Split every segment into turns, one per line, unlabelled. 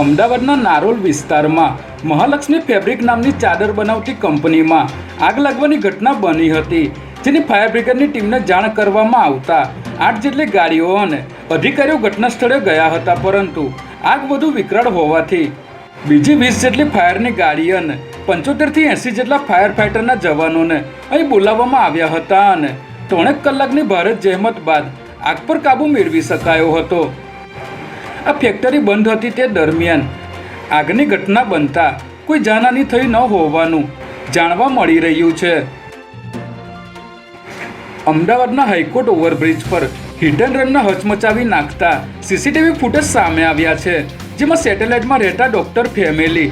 અમદાવાદના નારોલ વિસ્તારમાં મહાલક્ષ્મી ફેબ્રિક નામની ચાદર બનાવતી કંપનીમાં આગ લાગવાની ઘટના બની હતી, જેની ફાયર બ્રિગેડની ટીમને જાણ કરવામાં આવતા આઠ જેટલી ગાડીઓ અને અધિકારીઓ ઘટના સ્થળે ગયા હતા, પરંતુ આગ વધુ વિકરાળ હોવાથી બીજી વીસ જેટલી ફાયરની ગાડી અને પંચોતેરથી એંસી જેટલા ફાયર ફાઇટરના જવાનોને અહીં બોલાવવામાં આવ્યા હતા અને ત્રણેક કલાકની ભારે જહેમત બાદ આગ પર કાબૂ મેળવી શકાયો હતો. આ ફેક્ટરી બંધ હતી તે દરમિયાન. આગની ઘટના બનતા કોઈ જાનહાની થઈ ન હોવાનું જાણવા મળી રહ્યું છે. અમદાવાદના હાઈકોર્ટ ઓવરબ્રિજ પર એન્ડ રનના હચમચાવી નાખતા સીસીટીવી ફૂટેજ સામે આવ્યા છે, જેમાં સેટેલાઇટમાં રહેતા ડોક્ટર ફેમિલી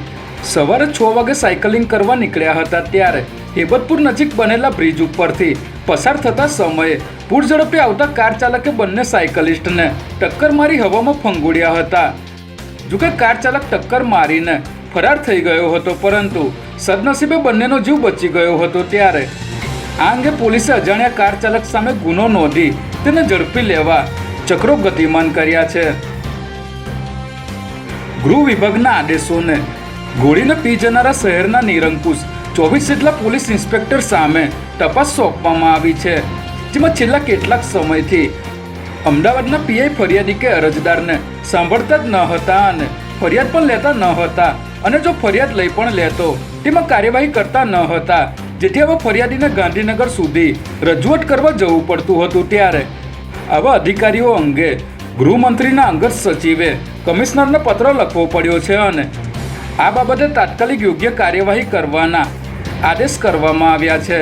સવારે છ વાગે સાયકલિંગ કરવા નીકળ્યા હતા ત્યારે. હેબતપુર નજીક બનેલા બ્રિજ ઉપરથી પસાર થતા સમયે પૂરઝડપે આવતા કાર ચાલકે બંને સાયકલિસ્ટને ટક્કર મારી હવામાં ફંગોળ્યા હતા. જોકે કાર ચાલક ટક્કર મારીને ફરાર થઈ ગયો હતો, પરંતુ સદનસીબે બંનેનો જીવ બચી ગયો હતો ત્યારે. આ અંગે પોલીસે અજાણ્યા કાર ચાલક સામે ગુનો નોંધી તેને ઝડપી લેવા ચક્રો ગતિમાન કર્યા છે. ગૃહ વિભાગના આદેશોને ગોળીને પી જનારા શહેરના નિરંકુશ ચોવીસ જેટલા પોલીસ ઇન્સ્પેક્ટર સામે તપાસ સોંપવામાં આવી છે, જેમાં છેલ્લા કેટલાક સમયથી અમદાવાદના પીઆઈ ફરિયાદી કે અરજદારને સાંભળતા જ ન હતા અને ફરિયાદ પણ લેતા ન હતા. અને જો ફરિયાદ લઈ પણ લેતો, તેમાં કાર્યવાહી કરતા ન હતા. જેથી હવે ફરિયાદીને ગાંધીનગર સુધી રજૂઆત કરવા જવું પડતું હતું ત્યારે આવા અધિકારીઓ અંગે ગૃહમંત્રીના અંગત સચિવે કમિશનરને પત્ર લખવો પડ્યો છે અને આ બાબતે તાત્કાલિક યોગ્ય કાર્યવાહી કરવાના આદેશ કરવામાં આવ્યા છે.